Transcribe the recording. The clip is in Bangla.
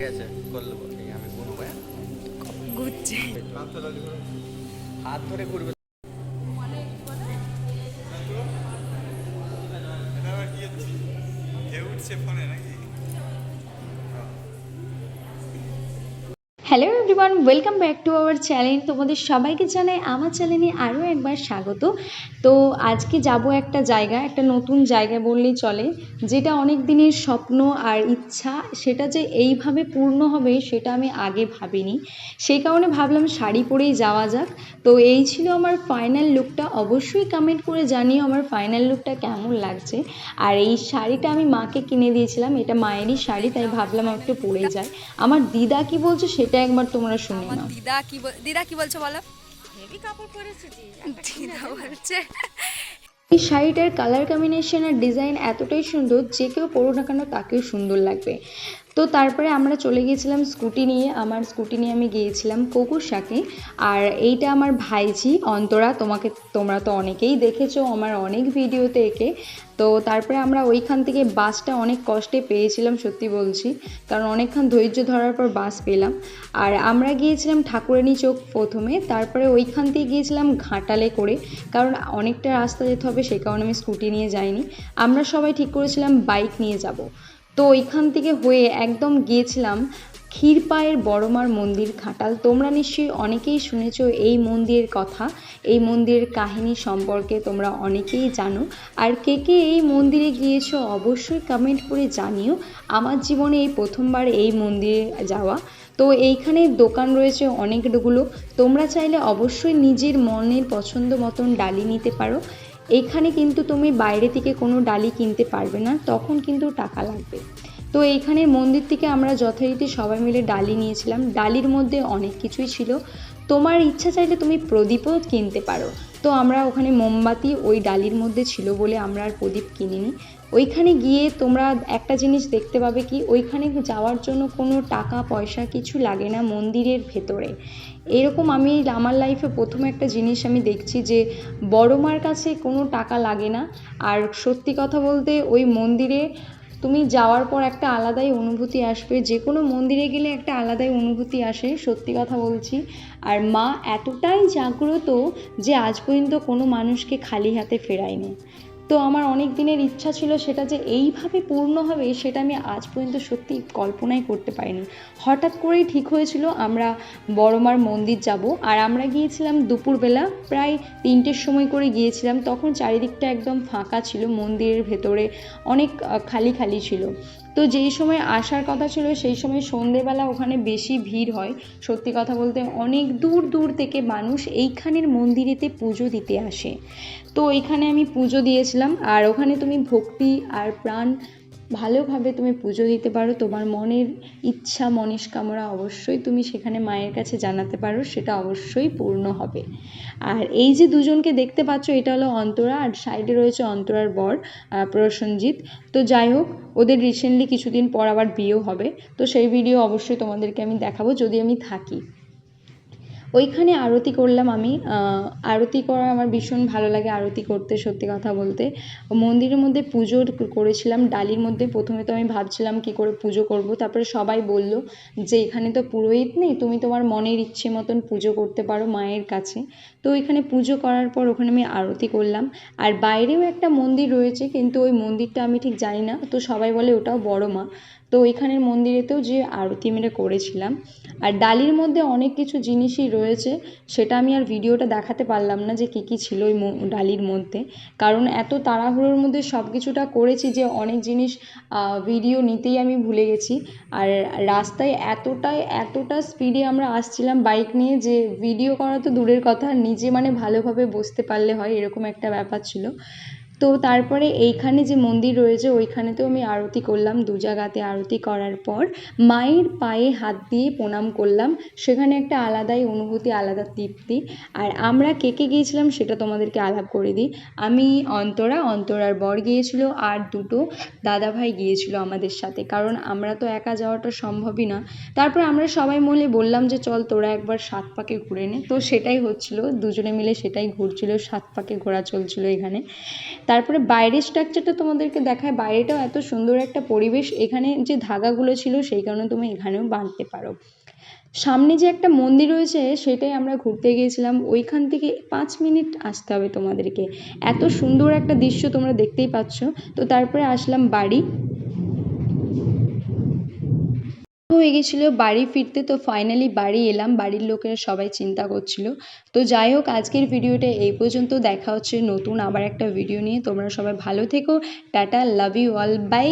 ঠিক আছে করলে এই আমি গুনবো হ্যাঁ? ঘুরছে হাত ধরে ঘুরবে। এটা আবার কি হচ্ছে? ঢেউ উঠছে ফোনে নাকি? Hello everyone welcome back to our channel তোমাদের সবাইকে জানাই আমার চ্যানেলে আরও একবার স্বাগত। তো আজকে যাব একটা জায়গা একটা নতুন জায়গা বললেই চলে, যেটা অনেক দিনের স্বপ্ন আর ইচ্ছা, সেটা যে এইভাবে পূর্ণ হবে সেটা আমি আগে ভাবিনি। সেই কারণে ভাবলাম শাড়ি পরেই যাওয়া যাক। তো এই ছিল আমার ফাইনাল লুকটা অবশ্যই কমেন্ট করে জানিও আমার ফাইনাল লুকটা কেমন লাগছে। আর এই শাড়িটা আমি মাকে কিনে দিয়েছিলাম, এটা মায়েরই শাড়ি, তাই ভাবলাম একটু পরে যায় আমার দিদা কি বলছে সেটা একবার তোমরা শুনে নাও। দিদা কি বল- দিদা কি বলছো বলো? হেভি কাপড় পরেছে দিদা বলছে। এই শাড়িটার কালার কম্বিনেশন আর ডিজাইন এতটাই সুন্দর যে কেউ পরো না কেন তাকেও সুন্দর লাগবে। তো তারপরে আমরা চলে গিয়েছিলাম স্কুটি নিয়ে, আমার স্কুটি নিয়ে আমি গিয়েছিলাম কোকুশাকে আর এইটা আমার ভাইঝি, অন্তরা, তোমাকে, তোমরা তো অনেকেই দেখেছ আমার অনেক ভিডিওতে একে তো তারপরে আমরা ওইখান থেকে বাসটা অনেক কষ্টে পেয়েছিলাম, সত্যি বলছি। কারণ অনেকক্ষণ ধৈর্য ধরার পর বাস পেলাম। আর আমরা গিয়েছিলাম ঠাকুরানী চোখ প্রথমে, তারপরে ওইখান থেকে গিয়েছিলাম ঘাটালে করে। কারণ অনেকটা রাস্তা যেতে হবে, সে কারণে আমি স্কুটি নিয়ে যাইনি। আমরা সবাই ঠিক করেছিলাম বাইক নিয়ে যাব। তো ওইখান থেকে হয়ে একদম গিয়েছিলাম ক্ষীরপায়ের বড়মার মন্দির খাটাল তোমরা নিশ্চয়ই অনেকেই শুনেছ এই মন্দিরের কথা। এই মন্দিরের কাহিনী সম্পর্কে তোমরা অনেকেই জানো। আর কে কে এই মন্দিরে গিয়েছো অবশ্যই কমেন্ট করে জানিও। আমার জীবনে এই প্রথমবার এই মন্দিরে যাওয়া। তো এইখানে দোকান রয়েছে অনেকগুলো। তোমরা চাইলে অবশ্যই নিজের মনের পছন্দ মতন ডালি নিতে পারো। এইখানে কিন্তু তুমি বাইরে থেকে কোনো ডালি কিনতে পারবে না, তখন কিন্তু টাকা লাগবে। তো এইখানে মন্দির থেকে আমরা যথারীতি সবাই মিলে ডালি নিয়েছিলাম। ডালির মধ্যে অনেক কিছুই ছিল। তোমার ইচ্ছা চাইলে তুমি প্রদীপও কিনতে পারো। তো আমরা ওখানে মোমবাতি ওই ডালির মধ্যে ছিল বলে আমরা আর প্রদীপ কিনিনি। ওইখানে গিয়ে তোমরা একটা জিনিস দেখতে পাবে কি, ওইখানে যাওয়ার জন্য কোনো টাকা, পয়সা কিছু লাগে না মন্দিরের ভেতরে। এরকম আমি আমার লাইফে প্রথম একটা জিনিস আমি দেখছি যে বড় মার কাছে কোনো টাকা লাগে না। আর সত্যি কথা বলতে ওই মন্দিরে তুমি যাওয়ার পর একটা আলাদাই অনুভূতি আসবে। যে কোনো মন্দিরে গেলে একটা আলাদাই অনুভূতি আসে, সত্যি কথা বলছি। আর মা এতটাই জাগ্রত যে আজ পর্যন্ত কোনো মানুষকে খালি হাতে ফেরায়নি। তো আমার অনেক দিনের ইচ্ছা ছিল সেটা যে এইভাবে পূর্ণ হবে, সেটা আমি আজ পর্যন্ত সত্যি কল্পনাই করতে পারিনি। হঠাৎ করেই ঠিক হয়েছিল, আমরা বড়মার মন্দির যাব। আর আমরা গিয়েছিলাম দুপুরবেলা, প্রায় তিনটের সময় করে গিয়েছিলাম। তখন চারিদিকটা একদম ফাঁকা ছিল, মন্দিরের ভেতরে অনেক খালি খালি ছিল। তো যেই সময় আসার কথা ছিল, সেই সময় সন্ধেবেলা ওখানে বেশি ভিড় হয়। সত্যি কথা বলতে অনেক দূর দূর থেকে মানুষ এইখানের মন্দিরেতে পুজো দিতে আসে। তো এখানে আমি পুজো দিয়েছিলাম, আর ওখানে তুমি ভক্তি আর প্রাণ ভালোভাবে তুমি পুজো দিতে পারো তোমার মনের ইচ্ছা মনস্কামনা অবশ্যই তুমি সেখানে মায়ের কাছে জানাতে পারো সেটা অবশ্যই পূর্ণ হবে। আর এই যে দুজনকে দেখতে পাচ্ছ এটা হলো অন্তরা আর সাইডে রয়েছে অন্তরার বর আহ, প্রসেনজিৎ। তো যাই হোক ওদের রিসেন্টলি কিছুদিন পর আবার বিয়েও হবে। তো সেই ভিডিও অবশ্যই তোমাদেরকে আমি দেখাবো যদি আমি থাকি। ওইখানে আরতি করলাম আমি। আরতি করা আমার ভীষণ ভালো লাগে আরতি করতে, সত্যি কথা বলতে। মন্দিরের মধ্যে পুজো করেছিলাম, ডালির মধ্যে প্রথমে তো আমি ভাবছিলাম কি করে পুজো করব, তারপরে সবাই বলল যে এখানে তো পুরোহিত নেই, তুমি তোমার মনের ইচ্ছে মতন পুজো করতে পারো মায়ের কাছে। তো ওইখানে পুজো করার পর ওখানে আমি আরতি করলাম। আর বাইরেও একটা মন্দির রয়েছে, কিন্তু ওই মন্দিরটা আমি ঠিক জানি না, তো সবাই বলে ওটাও বড় মা। তো ওইখানের মন্দিরেতেও যে আরতি মেরে করেছিলাম। আর ডালির মধ্যে অনেক কিছু জিনিসই রয়েছে, সেটা আমি আর ভিডিওটা দেখাতে পারলাম না যে কী কী ছিল ওই ডালির মধ্যে। কারণ এত তাড়াহুড়োর মধ্যে সব কিছুটা করেছি যে অনেক জিনিস ভিডিও নিতেই আমি ভুলে গেছি। আর রাস্তায় এতটাই, এতটা স্পিডে আমরা আসছিলাম বাইক নিয়ে যে ভিডিও করা তো দূরের কথা, নিজে মানে ভালোভাবে বসতে পারলে হয়, এরকম একটা ব্যাপার ছিল। তো তারপরে এইখানে যে মন্দির রয়েছে, ওইখানেতেও আমি আরতি করলাম, দু জায়গাতে আরতি করার পর। মায়ের পায়ে হাত দিয়ে প্রণাম করলাম, সেখানে একটা আলাদাই অনুভূতি, আলাদা তৃপ্তি। আর আমরা কে কে গিয়েছিলাম সেটা তোমাদেরকে আলাপ করে দিই। আমি, অন্তরা, অন্তরার বর গিয়েছিল, আর দুটো দাদাভাই গিয়েছিল আমাদের সাথে। কারণ আমরা তো একা যাওয়াটা সম্ভবই না। তারপর আমরা সবাই মিলে বললাম যে, চল তোরা একবার সাত পাকে ঘুরে নে। তো সেটাই হচ্ছিল, দুজনে মিলে সেটাই ঘুরছিল, সাত পাকে ঘোরা চলছিল এখানে। তারপরে বাইরের স্ট্রাকচারটা তোমাদেরকে দেখায়, বাইরেটাও এত সুন্দর একটা পরিবেশ, এখানে যে ধাগাগুলো ছিল সেই কারণে তুমি এখানেও বাঁধতে পারো। সামনে যে একটা মন্দির রয়েছে সেটাই আমরা ঘুরতে গিয়েছিলাম, ওইখান থেকে পাঁচ মিনিট আসতে হবে তোমাদেরকে। এত সুন্দর একটা দৃশ্য তোমরা দেখতেই পাচ্ছ। তো তারপরে আসলাম বাড়ি হয়ে গেছিল, বাড়ি ফিরতে তো ফাইনালি বাড়ি এলাম, বাড়ির লোকেরা সবাই চিন্তা করছিল। তো যাই হোক, আজকের ভিডিওটা এই পর্যন্ত, দেখা হচ্ছে নতুন আবার একটা ভিডিও নিয়ে। তোমরা সবাই ভালো থেকো, tata love you all bye